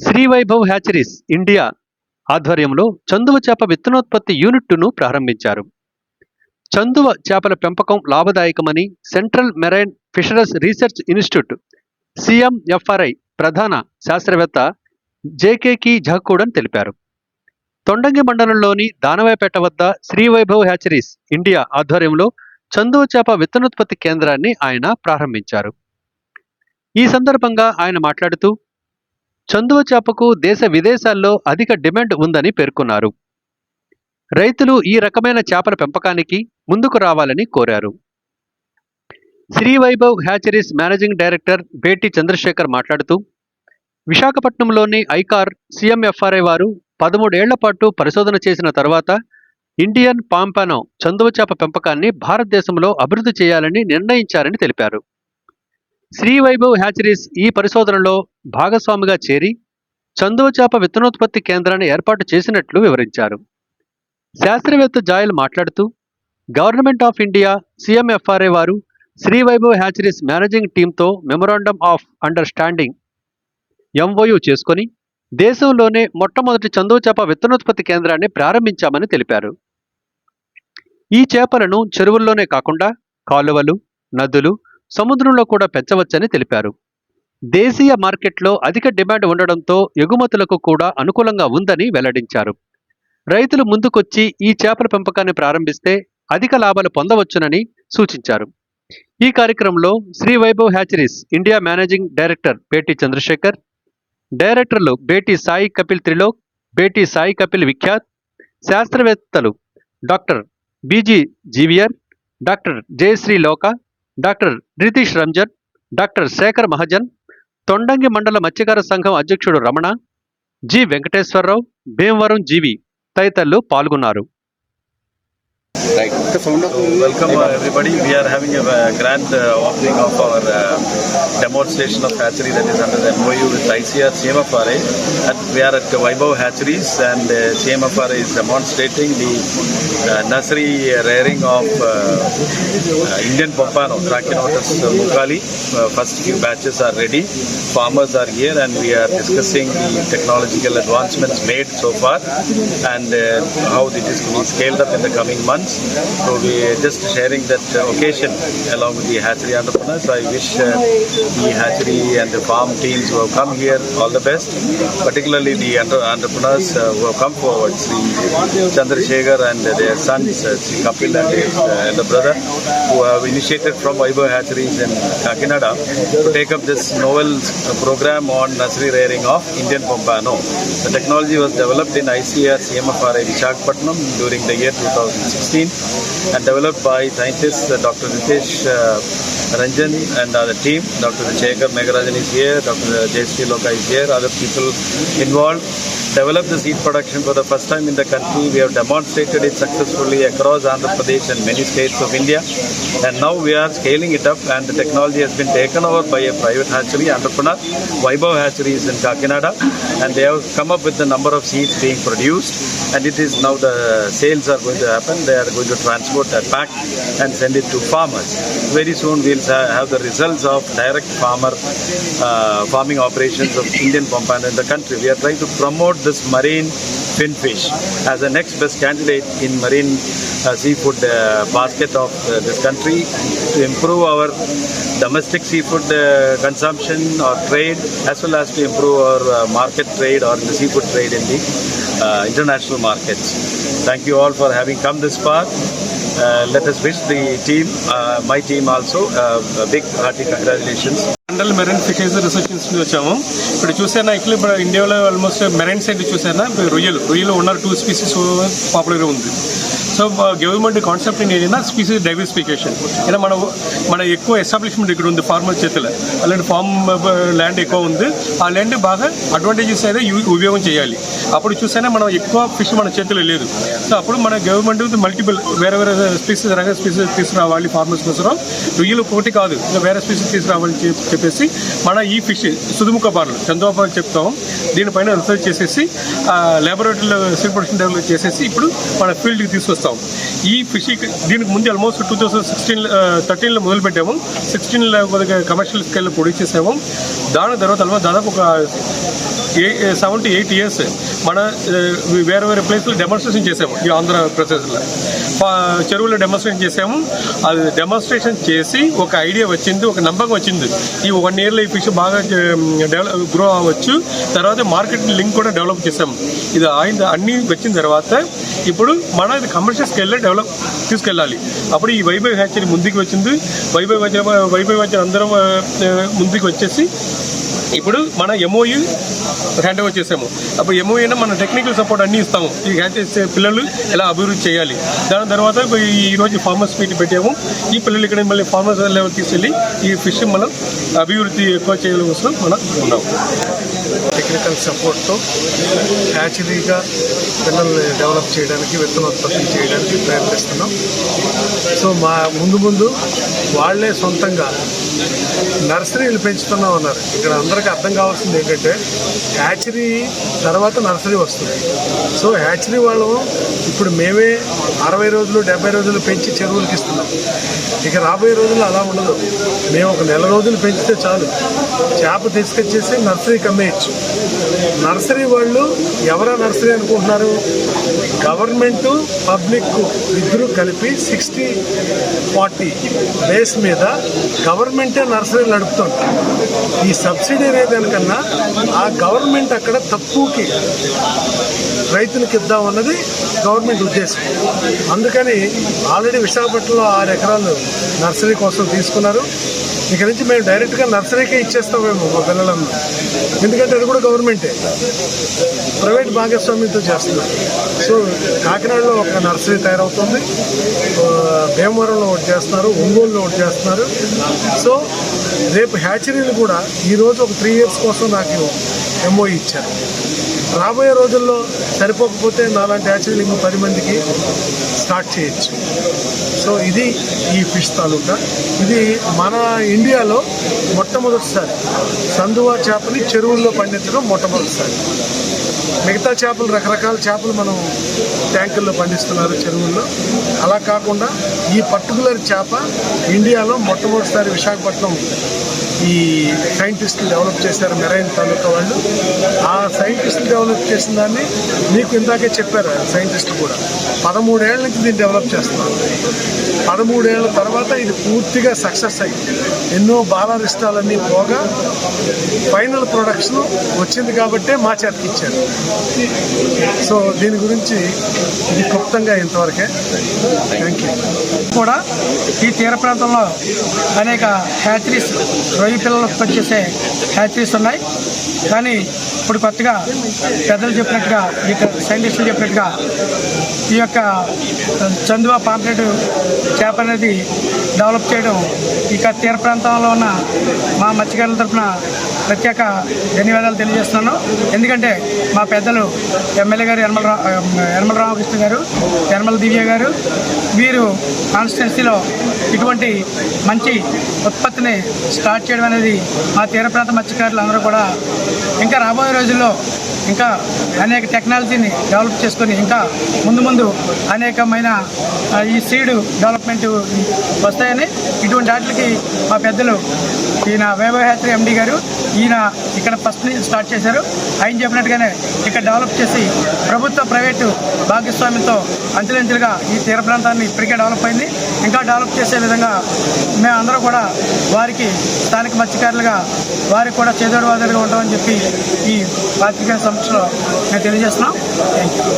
శ్రీవైభవ్ hatcheries India ఆధ్వర్యంలో చందువ చేప విత్తనోత్పత్తి యూనిట్ను ప్రారంభించారు. చందువ చేపల పెంపకం లాభదాయకమని central marine fisheries research institute CMFRI ప్రధాన శాస్త్రవేత్త జేకేకి ఝాకూడన్ తెలిపారు. తొండంగి మండలంలోని దానవాయపేట వద్ద శ్రీ వైభవ్ హ్యాచరీస్ ఇండియా ఆధ్వర్యంలో చందువ చేప విత్తనోత్పత్తి కేంద్రాన్ని ఆయన ప్రారంభించారు. ఈ సందర్భంగా ఆయన మాట్లాడుతూ చందువ చేపకు దేశ విదేశాల్లో అధిక డిమాండ్ ఉందని పేర్కొన్నారు. రైతులు ఈ రకమైన చేపల పెంపకానికి ముందుకు రావాలని కోరారు. Shri Vaibhav hatcheries managing director Beti Chandrasekhar మాట్లాడుతూ విశాఖపట్నంలోని ఐకార్ సీఎంఎఫ్ఆర్ఐ వారు పదమూడేళ్ళ పాటు పరిశోధన చేసిన తర్వాత ఇండియన్ పాంపానో చందువ చేప పెంపకాన్ని భారతదేశంలో అభివృద్ధి చేయాలని నిర్ణయించారని తెలిపారు. శ్రీవైభవ్ హ్యాచరీస్ ఈ పరిశోధనలో భాగస్వామిగా చేరి చందువ చేప విత్తనోత్పత్తి కేంద్రాన్ని ఏర్పాటు చేసినట్లు వివరించారు. శాస్త్రవేత్త జాయల్ మాట్లాడుతూ గవర్నమెంట్ ఆఫ్ ఇండియా సిఎంఎఫ్ఆర్ఏ వారు శ్రీ వైభవ్ హ్యాచరీస్ మేనేజింగ్ టీంతో మెమొరాండమ్ ఆఫ్ అండర్స్టాండింగ్ ఎంఓయు చేసుకొని దేశంలోనే మొట్టమొదటి చందువ చేప విత్తనోత్పత్తి కేంద్రాన్ని ప్రారంభించామని తెలిపారు. ఈ చేపలను చెరువుల్లోనే కాకుండా కాలువలు నదులు సముద్రంలో కూడా పెంచవచ్చని తెలిపారు. దేశీయ మార్కెట్లో అధిక డిమాండ్ ఉండడంతో ఎగుమతులకు కూడా అనుకూలంగా ఉందని వెల్లడించారు. రైతులు ముందుకొచ్చి ఈ చేపల పెంపకాన్ని ప్రారంభిస్తే అధిక లాభాలు పొందవచ్చునని సూచించారు. ఈ కార్యక్రమంలో Shri Vaibhav hatcheries India managing director Beti Chandrasekhar డైరెక్టర్లు బేటి సాయి కపిల్ త్రిలోక్ బేటి సాయి కపిల్ విఖ్యాత్ శాస్త్రవేత్తలు doctor B G Xavier doctor Jayashree Loka doctor Ritesh Ranjan doctor Shekhar Mahajan Tondangi మండల మత్స్యకార సంఘం అధ్యక్షుడు Ramana G Venkateswararao Bhimavaram G V తదితరులు పాల్గొన్నారు. Right. The founder. Welcome uh, everybody. We are having a uh, grand uh, opening of our uh, demonstration of hatchery that is under the MOU with ICR CMFRA. At, we are at Vaibhav Hatcheries and uh, CMFRA is demonstrating the uh, nursery rearing of uh, uh, Indian Pompano, Trachinotus uh, mucali. Uh, first few batches are ready. Farmers are here and we are discussing the technological advancements made so far and uh, how it is to be scaled up in the coming months. So we just sharing that occasion along with the hatchery entrepreneurs. I wish uh, the hatchery and the farm teams who have come here all the best, particularly the entre- entrepreneurs uh, who have come forward, Sri Chandrasekhar and their sons, uh, Sri Kapil and his elder brother, who have initiated from Vaibhav Hatcheries in Kakinada to take up this novel program on nursery rearing of Indian Pompano. The technology was developed in ICR CMFRI Visakhapatnam during the year 2016 and developed by scientists uh, Dr. Ritesh uh, Ranjan and other team. Dr. Shekhar Megarajan is here, Dr. Jayasri Loka is here, other people involved. Developed the seed production for the first time in the country. We have demonstrated it successfully across Andhra Pradesh and many states of India. And now we are scaling it up and the technology has been taken over by a private hatchery entrepreneur, Vaibhav Hatcheries in Kakinada. And they have come up with the number of seeds being produced. And it is now the sales are going to happen. They are going to transport that pack and send it to farmers. Very soon we'll have the results of direct farmer uh, farming operations of Indian pompano in the country. We are trying to promote this marine finfish as the next best candidate in marine uh, seafood uh, basket of uh, this country to improve our domestic seafood uh, consumption or trade as well as to improve our uh, market trade or the seafood trade in the uh, international markets. Thank you all for having come this far. Uh, let us wish the team, uh, my team also, uh, a big hearty congratulations. మండల్ marine fisheries research institute వచ్చాము. ఇప్పుడు చూసాను actually ఇప్పుడు ఇండియాలో almost marine side చూసాను ఇప్పుడు రొయ్యలు. రొయ్యలు ఉన్న టూ స్పీసీస్ పాపులర్గా ఉంది. సో గవర్నమెంట్ కాన్సెప్ట్ ఏంటంటే స్పీసీస్ డైవర్సిఫికేషన్ ఇలా మన మన ఎక్కువ ఎస్టాబ్లిష్మెంట్ ఇక్కడ ఉంది ఫార్మర్ చేతుల. అలాంటి ఫార్మ్ ల్యాండ్ ఎక్కువ ఉంది. ఆ ల్యాండ్ బాగా అడ్వాంటేజెస్ అయితే ఉపయోగం చేయాలి. అప్పుడు చూసైనా మనం ఎక్కువ ఫిష్ మన చేతిలో లేదు. సో అప్పుడు మన గవర్నమెంట్ మల్టిపుల్ వేరే వేరే స్పీసీస్ రకం స్పీసీస్ తీసుకురావాలి ఫార్మర్స్ కోసం రొయ్యలు ఒకటి కాదు. ఇంకా వేరే స్పీసీస్ తీసుకురావాలని చెప్పేసి మన ఈ ఫిష్ సుదుముఖ బార్లు చంద్రబాబు చెప్తాం. దీనిపైన రీసెర్చ్ చేసేసి ల్యాబొరేటరీలో సిల్ ప్రొడక్షన్ డెవలప్ చేసేసి ఇప్పుడు మన ఫీల్డ్కి తీసుకొస్తాం. ఈ ఫిషింగ్ దీనికి ముందు ఆల్మోస్ట్ టూ థౌసండ్ సిక్స్టీన్ థర్టీన్లో మొదలుపెట్టాము. సిక్స్టీన్లో కొద్దిగా కమర్షియల్ స్కేల్లో ప్రొడ్యూస్ చేసాము. దాని తర్వాత almost దాదాపు ఒక a seven to eight years మన వేరే వేరే ప్లేస్లో డెమాన్స్ట్రేషన్ చేసాము ఈ ఆంధ్రప్రదేశ్లో ప్రదేశ్లో. చెరువులో డెమోన్స్ట్రేషన్ చేసాము అది డెమోన్స్ట్రేషన్ చేసి ఒక ఐడియా వచ్చింది ఒక నమ్మకం వచ్చింది. ఈ వన్ ఇయర్లో ఈ ఫిష్ బాగా డెవలప్ గ్రో అవ్వచ్చు. తర్వాత మార్కెట్ లింక్ కూడా డెవలప్ చేసాము ఇది ఆయన అన్నీ వచ్చిన తర్వాత ఇప్పుడు మన ఇది కమర్షియల్ స్కేల్లో డెవలప్ తీసుకెళ్ళాలి. అప్పుడు ఈ వైభవ్ హ్యాచరీ ముందుకు వచ్చింది. వైభవ్ వచ్చిన వైభవ్ హ్యాచరీ అందరం ముందుకు వచ్చేసి ఇప్పుడు మన ఎంఓయూ హ్యాండ్ ఓవర్ చేసాము. అప్పుడు ఎంఓయూనే మన టెక్నికల్ సపోర్ట్ అన్నీ ఇస్తాము. ఈ హ్యాండ్ చేసే పిల్లలు ఎలా అభివృద్ధి చేయాలి? దాని తర్వాత ఈ రోజు ఫార్మర్స్ మీట్ పెట్టాము. ఈ పిల్లలు ఇక్కడ మళ్ళీ ఫార్మర్స్ లెవెల్ తీసుకెళ్ళి ఈ ఫిష్ మనం అభివృద్ధి ఎక్కువ చేయడం కోసం మనం ఉన్నాము. టెక్నికల్ సపోర్ట్తో హ్యాచరీగా పిల్లల్ని డెవలప్ చేయడానికి విత్తనోత్పత్తి చేయడానికి ప్రయత్నిస్తున్నాం. సో మా ముందు ముందు వాళ్ళే సొంతంగా నర్సరీలు పెంచుతున్నాం అన్నారు. ఇక్కడ అందరికీ అర్థం కావాల్సింది ఏంటంటే హ్యాచరీ తర్వాత నర్సరీ వస్తుంది. సో హ్యాచరీ వాళ్ళు ఇప్పుడు మేమే అరవై రోజులు డెబ్బై రోజులు పెంచి చెరువులకి ఇస్తున్నాం. ఇక రాబోయే రోజుల్లో అలా ఉండదు. మేము ఒక నెల రోజులు పెంచితే చాలు. చేప తీసుకొచ్చేసి నర్సరీకి అమ్మేయచ్చు. నర్సరీ వాళ్ళు ఎవరా నర్సరీ అనుకుంటున్నారు? గవర్నమెంటు పబ్లిక్ ఇద్దరు కలిపి సిక్స్టీ ఫార్టీ బేస్ మీద గవర్నమెంటే నర్సరీ నడుపుతుంది. ఈ సబ్సిడీ అనేదానికన్నా ఆ గవర్నమెంట్ అక్కడ తక్కువకి రైతులకు ఇద్దామన్నది గవర్నమెంట్ ఉద్దేశం. అందుకని ఆల్రెడీ విశాఖపట్నంలో ఆరు ఎకరాలు నర్సరీ కోసం తీసుకున్నారు. ఇక నుంచి మేము డైరెక్ట్గా నర్సరీకే ఇచ్చేస్తాం మేము మా పిల్లలను ఎందుకంటే అది కూడా గవర్నమెంటే. ప్రైవేట్ భాగస్వామ్యంతో చేస్తున్నారు. సో కాకినాడలో ఒక నర్సరీ తయారవుతుంది. భీమవరంలో ఒకటి చేస్తున్నారు ఒంగోలులో ఒకటి చేస్తున్నారు. సో రేపు హ్యాచరీలు కూడా ఈరోజు ఒక త్రీ ఇయర్స్ కోసం నాకు ఎంఓ ఇచ్చారు. రాబోయే రోజుల్లో సరిపోకపోతే నాలాంటి హ్యాచరీలు ఇంకో పది మందికి స్టార్ట్ చేయొచ్చు. సో ఇది ఈ ఫిష్ తాలూకా. ఇది మన ఇండియాలో మొట్టమొదటిసారి సందువా చేపని చెరువుల్లో పండించడం మొట్టమొదటిసారి. మిగతా చేపలు రకరకాల చేపలు మనం ట్యాంకుల్లో పండిస్తున్నారు చెరువుల్లో. అలా కాకుండా ఈ పర్టికులర్ చేప ఇండియాలో మొట్టమొదటిసారి విశాఖపట్నం ఈ సైంటిస్టులు డెవలప్ చేశారు మెరైన్ తాలూకా వాళ్ళు. ఆ సైంటిస్టులు డెవలప్ చేసిన దాన్ని మీకు ఇందాకే చెప్పారు సైంటిస్టులు కూడా. పదమూడేళ్ళ నుంచి దీన్ని డెవలప్ చేస్తున్నారు. పదమూడేళ్ళ తర్వాత ఇది పూర్తిగా సక్సెస్ అయ్యి ఎన్నో బాలారిష్టాలన్నీ పోగా ఫైనల్ ప్రొడక్షన్ వచ్చింది కాబట్టే మా చేతికి ఇచ్చారు. సో దీని గురించి ఇది క్లుప్తంగా ఇంతవరకే. థ్యాంక్ యూ కూడా ఈ తీర ప్రాంతంలో అనేక హ్యాచరీస్ రొయ్య పిల్లలు ఉత్పత్తి చేసే హ్యాచరీస్ ఉన్నాయి. కానీ ఇప్పుడు కొత్తగా పెద్దలు చెప్పినట్టుగా ఈ సైంటిస్టులు చెప్పినట్టుగా ఈ యొక్క చందువా పాంప్లెట్ చేప అనేది డెవలప్ చేయడం ఇక తీర ప్రాంతంలో ఉన్న మా మత్స్యకారుల తరఫున ప్రత్యేక ధన్యవాదాలు తెలియజేస్తున్నాను. ఎందుకంటే మా పెద్దలు ఎమ్మెల్యే గారు యనమల యనమల రామకృష్ణ గారు యనమల దివ్య గారు వీరు కాన్స్టిట్యున్సీలో ఇటువంటి మంచి ఉత్పత్తిని స్టార్ట్ చేయడం అనేది మా తీర ప్రాంత మత్స్యకారులు అందరూ కూడా ఇంకా రాబోయే రోజుల్లో ఇంకా అనేక టెక్నాలజీని డెవలప్ చేసుకొని ఇంకా ముందు ముందు అనేకమైన ఈ సీడ్ డెవలప్మెంట్ వస్తాయి. వస్తాయని ఇటువంటి వాటికి మా పెద్దలు ఈయన వైభవ్ ఎండి గారు ఈయన ఇక్కడ ఫస్ట్ నుంచి స్టార్ట్ చేశారు. ఆయన చెప్పినట్టుగానే ఇక్కడ డెవలప్ చేసి ప్రభుత్వ ప్రైవేటు భాగస్వామ్యంతో అంచెలంచెలుగా ఈ తీర ప్రాంతాన్ని ఇప్పటికే డెవలప్ అయింది. ఇంకా డెవలప్ చేసే విధంగా మేమందరం కూడా వారికి స్థానిక మత్స్యకారులుగా వారికి కూడా చేదోడు వాదోడుగా ఉంటామని చెప్పి ఈ పాత్రికేయ సంస్థలో మేము తెలియజేస్తున్నాం. Thank you